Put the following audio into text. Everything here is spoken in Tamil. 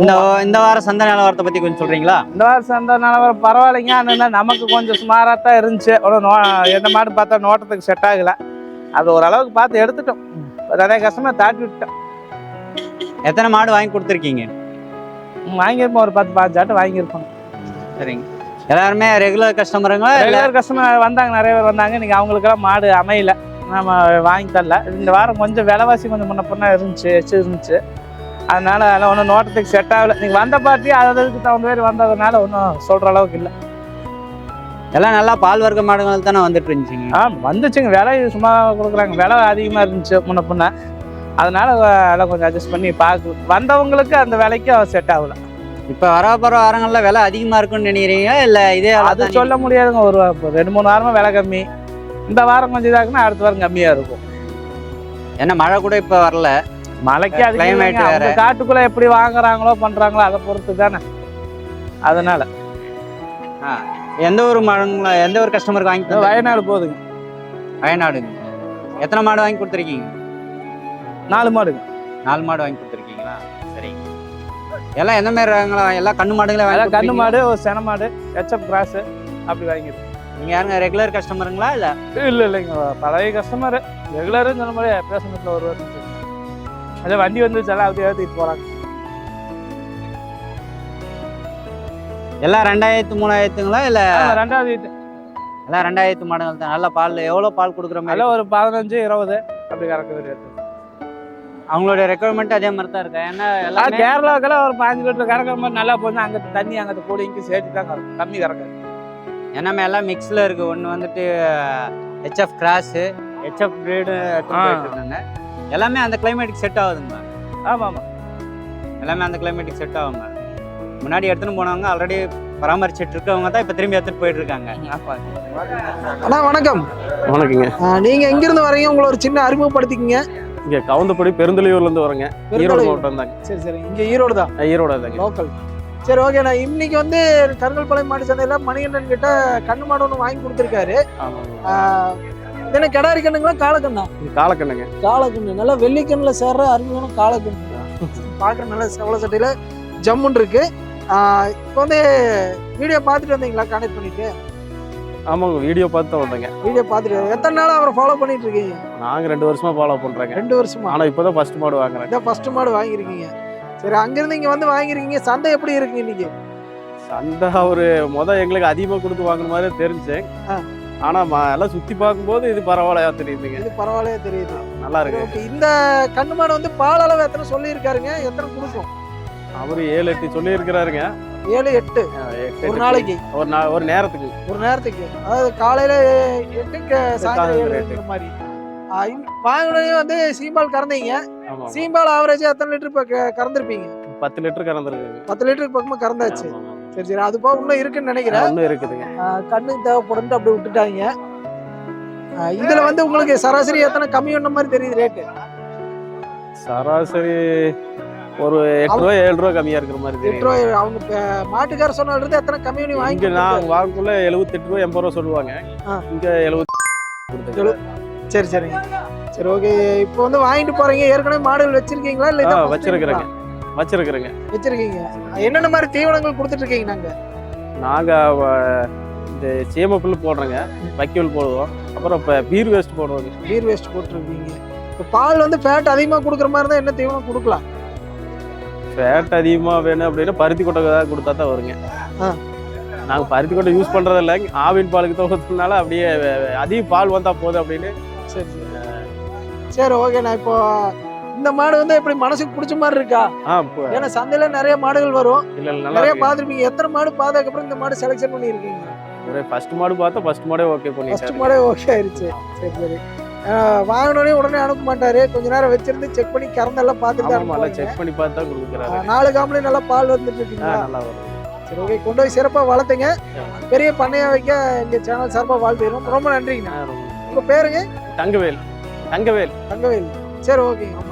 இந்த இந்த வாரம் சந்தை நிலவரத்தை பத்தி கொஞ்சம் சொல்றீங்களா? இந்த வருஷம் அந்த நிலவரம் பரவாயில்லைங்க. ஆனால் நமக்கு கொஞ்சம் சுமாராக தான் இருந்துச்சு. ஒன்றும் நோ எந்த மாடு பார்த்தா நோட்டத்துக்கு செட் ஆகல. அது ஓரளவுக்கு பார்த்து எடுத்துட்டோம். நிறைய கஷ்டமாக தாட்டி விட்டோம் எத்தனை மாடு வாங்கி கொடுத்துருக்கீங்க? வாங்கியிருப்போம். ஒரு பத்து பாஞ்சு ஆட்டு வாங்கியிருப்போம். சரிங்க. எல்லாருமே ரெகுலர் கஸ்டமருங்களா இல்ல? ரெகுலர் கஸ்டமர் வந்தாங்க. நிறைய பேர் வந்தாங்க. இன்னைக்கு அவங்களுக்கெல்லாம் மாடு அமையல. நம்ம வாங்கி தரல. இந்த வாரம் கொஞ்சம் விலைவாசி கொஞ்சம் முன்ன பின்ன இருந்துச்சு எச்சு இருந்துச்சு அதனால அதெல்லாம் ஒன்றும் நோட்டத்துக்கு செட் ஆகல. நீங்கள் வந்த பார்ட்டி அதுக்கு தகுந்த மாதிரி வந்ததுனால ஒன்றும் சொல்கிற அளவுக்கு இல்லை. எல்லாம் நல்லா பால் வர்க்க மாடுகள் தானே வந்துட்டு இருந்துச்சுங்க. ஆ வந்துச்சுங்க. விலை சும்மா கொடுக்குறாங்க. விலை அதிகமாக இருந்துச்சு முன்ன பின்ன. அதனால எல்லாம் கொஞ்சம் அட்ஜஸ்ட் பண்ணி பார்க்க வந்தவங்களுக்கு அந்த விலைக்கு செட் ஆகல. இப்ப வர போற வாரங்கள்ல விலை அதிகமா இருக்கும்னு நினைக்கிறீங்க இல்ல இதே அது சொல்ல முடியாதுங்க. ஒரு ரெண்டு மூணு வாரமா விலை கம்மி. இந்த வாரம் கொஞ்சம் இதாக்குன்னா அடுத்த வாரம் கம்மியாக இருக்கும். என்ன மழை கூட இப்ப வரல. மழைக்கு அது. அவங்க காட்டுக்குள்ள எப்படி வாங்குறாங்களோ பண்றாங்களோ அதை பொறுத்து தானே. அதனால. எந்த ஒரு மாடுங்களா எந்த ஒரு கஸ்டமருக்கு வாங்கி? வயநாடு போகுதுங்க வயநாடுங்க. எத்தனை மாடு வாங்கி கொடுத்துருக்கீங்க? நாலு மாடுங்க நாலு மாடு வாங்கி கொடுத்துருக்கீங்களா? சரிங்க எல்லாம் எந்த மாதிரி ரகங்களா? எல்லாம் கண்ணு மாடுங்களே வாங்கி கண்ணு மாடு ஒரு சென மாடு ஹெச்எப் கிராஸ் அப்படி வாங்கிருக்கு நீங்க யாருங்க ரெகுலர் கஸ்டமருங்களா இல்ல? இல்லை இல்லைங்க. பழைய கஸ்டமர் ரெகுலரும் சொன்ன மாதிரி பேசணுத்துல ஒரு அதே வண்டி வந்துச்சு எல்லாம் அப்படியே ஏற்றிட்டு போறாங்க எல்லாம் ரெண்டாயிரத்து மூணாயிரத்துங்களா இல்ல ரெண்டாவது எல்லாம் ரெண்டாயிரத்து மாடுகள் தான் நல்ல பால் எவ்வளவு பால் கொடுக்குற மாதிரி ஒரு பதினஞ்சு இருபது அப்படி கறக்குது ரேட்டு அவங்களுடைய ரெக்குவயர்மெண்ட் அதே மாதிரி தான் இருக்கா ஏன்னா எல்லாமே கேரளாவுக்கெல்லாம் ஒரு பாஞ்சு லிட்டர் கறக்கிற மாதிரி நல்லா போச்சு அங்கே தண்ணி அங்கே கூலிங்க்கு சேர்த்து தான் கறக்கும் கம்மி கறக்காது எல்லாமே எல்லாம் மிக்ஸ்ல இருக்கு ஒன்று வந்துட்டு ஹெச்எஃப் கிராஸு ஹெச்எஃப் பிரீடு. இருக்காங்க எல்லாமே அந்த கிளைமேட்டுக்கு செட் ஆகுதுங்களா ஆமாம் ஆமாம். எல்லாமே அந்த கிளைமேட்டுக்கு செட் ஆகுங்க. முன்னாடி எடுத்துன்னு போனவங்க ஆல்ரெடி பராமரிச்சிட்டு இருக்கவங்க தான் இப்போ திரும்பி எடுத்துட்டு போயிட்டு இருக்காங்க. அண்ணா வணக்கம். வணக்கங்க. ஆ, நீங்க எங்கிருந்து வரீங்க? உங்களை ஒரு சின்ன அறிமுகப்படுத்திக்கிங்க. இங்க கவுந்தப்படி பெருந்தலையூர்ல இருந்து வரேங்க ஈரோடு. மாவட்டம் தாங்க சரி சரி. இங்க ஈரோடு தான். ஈரோடு தாங்க. லோக்கல். சரி ஓகே நான் இன்னைக்கு வந்து கருங்கல்பாளையம் மாட்டு சந்தையில மணிகண்டன் கிட்ட கண்ணு மாடு ஒன்று வாங்கி கொடுத்துருக்காரு. என்ன கிடாரி கண்ணுங்களா காலக்கண்ணா காலக்கண்ணுங்க காலக்கண்ணு நல்லா வெள்ளிக்கண்ணுல சேர்ற அருமையான காலக்கண்ணு பார்க்குற நல்ல செவல சட்டையில ஜம்முன் இருக்கு. இப்போ வந்து வீடியோ பார்த்துட்டு வந்தீங்களா? கனெக்ட் பண்ணிட்டு. ஆமாங்க வீடியோ பார்த்து தான் வந்தேங்க. வீடியோ பார்த்துட்டு எத்தனை நாள் அவரை ஃபாலோ பண்ணிட்டு இருக்கீங்க? நாங்க ரெண்டு வருஷமா ஃபாலோ பண்றேங்க. ரெண்டு வருஷமா? ஆனா இப்பதான் ஃபர்ஸ்ட் மாடு வாங்குறேன் இதான் ஃபர்ஸ்ட் மாடு வாங்கியிருக்கீங்க. சரி அங்கிருந்து இங்க வந்து வாங்கியிருக்கீங்க. சந்தை எப்படி இருக்கு இன்னைக்கு? சண்டை ஒரு முத எங்களுக்கு அதிகமா கொடுத்து வாங்குற மாதிரி தெரிஞ்சேன். ஆ. ஆனா ம- எல்லாம் சுத்தி பார்க்கும்போது இது பரவாயில்லையா தெரியுதுங்க. இது பரவாயில்லையே தெரியுது. நல்லா இருக்கு. இந்த கண்ணு மாடு வந்து பால் அளவு எத்தனை சொல்லியிருக்காருங்க? எத்தனை கொடுக்கும்? அவரு ஏழு எட்டு சொல்லி இருக்கிறாருங்க ஏழு எட்டு. ஒரு நாளைக்கு. ஒரு நா- ஒரு நேரத்துக்கு. ஒரு நேரத்துக்கு. அதாவது காலையில எட்டுக்கு சாயந்தரம் இருக்கிற மாதிரி. ஆ, இந்த வாங்கினே வந்து சீம்பால் கறந்தீங்க. சீம்பால் ஆவரேஜ் எத்தனை லிட்டர் இப்போ கறந்துருப்பீங்க? பத்து லிட்டர் கறந்துருக்குங்க பத்து லிட்டருக்கு பக்கமா கறந்தாச்சு. சரி சரி. அது போக இன்னும் இருக்குன்னு நினைக்கிறேன். இன்னும் இருக்குதுங்க கண்ணுக்கு தேவைப்படுன்ட்டு அப்படி விட்டுட்டாங்க. இதுல வந்து உங்களுக்கு சராசரி எத்தனை கம்மி பண்ண மாதிரி தெரியுது ரேட்டு? சராசரி ஒரு எட்டு ரூபா ஏழு ரூபா கம்மியா இருக்கிற மாதிரி எட்டு ரூபாய் அவங்க மாட்டுக்கார சொன்னது எத்தனை கம்மி பண்ணி வாங்கி நான் வாங்கக்குள்ள எழுபத்தெட்டு ரூபா எண்பது ரூபா சொல்லுவாங்க. இங்க எழுபத்தி எழு- சரி சரிங்க. சரி ஓகே இப்போ வந்து வாங்கிட்டு போறீங்க. ஏற்கனவே மாடுகள் வச்சிருக்கீங்களா? இல்ல வச்சிருக்கிறேங்க? வச்சிருக்கிறேங்க. வச்சிருக்கீங்க. என்னென்ன மாதிரி தீவனங்கள் கொடுத்துட்டு இருக்கீங்க நாங்க? நாங்க வ- இந்த சேமப்புல் போடுறோங்க. வைக்கோல் போடுவோம். அப்புறம் இப்போ பீர் வேஸ்ட் போடுவோங்க. பீர் வேஸ்ட் போட்டுருக்கீங்க. இப்போ பால் வந்து ஃபேட் அதிகமாக கொடுக்குற மாதிரி தான் என்ன தீவனம் கொடுக்கலாம்? ஃபேட் அதிகமா வேணும் அப்படின்னா பருத்தி கொட்டை தான் கொடுத்தா தான் வருங்க. ஆ. நாங்க பருத்தி கொட்டை யூஸ் பண்றது இல்லை ஆவின் பாலுக்கு தோற்றதுனால அப்படியே அதிக பால் வந்தா போதும் அப்படின்னு. சரி சரி. சரி ஓகே நான் இப்போ இந்த மாடு வந்து எப்படி மனசுக்கு பிடிச்ச மாதிரி இருக்கா? ஏன்னா சந்தையில நிறைய மாடுகள் வரும். நிறைய இருக்கு. பார்த்துருப்பீங்க எத்தனை மாடு பார்த்ததுக்கு அப்புறம் இந்த மாடு செலெக்ஷன் பண்ணியிருக்கீங்க? ஒரே ஃபர்ஸ்ட் மாடு பார்த்தா ஃபர்ஸ்ட் மாடே ஓகே ஃபர்ஸ்ட் பண்ணிட்டாரு மாடே ஓகே ஆயிருச்சு. சரி சரி. வாங்கினோடனே உடனே அனுப்ப மாட்டாரு. கொஞ்ச நேரம் வச்சிருந்து செக் பண்ணி கறந்தெல்லாம் பார்த்துட்டு தான். செக் பண்ணி பார்த்து கொடுக்குறாரு. நாலு காம்பளி நல்லா பால் வந்துட்டு இருக்கீங்களா? நல்லா வரும். சரி ஓகே கொண்டு போய் சிறப்பா வளர்த்துங்க. பெரிய பண்ணையா வைக்க எங்க சேனல் சார்பா வாழ்த்துக்கிறோம் ரொம்ப நன்றிங்கண்ணா. ஆ, ரொம்ப- உங்க பேருங்க? தங்கவேல். தங்கவேல். தங்கவேல். சரி ஓகேங்க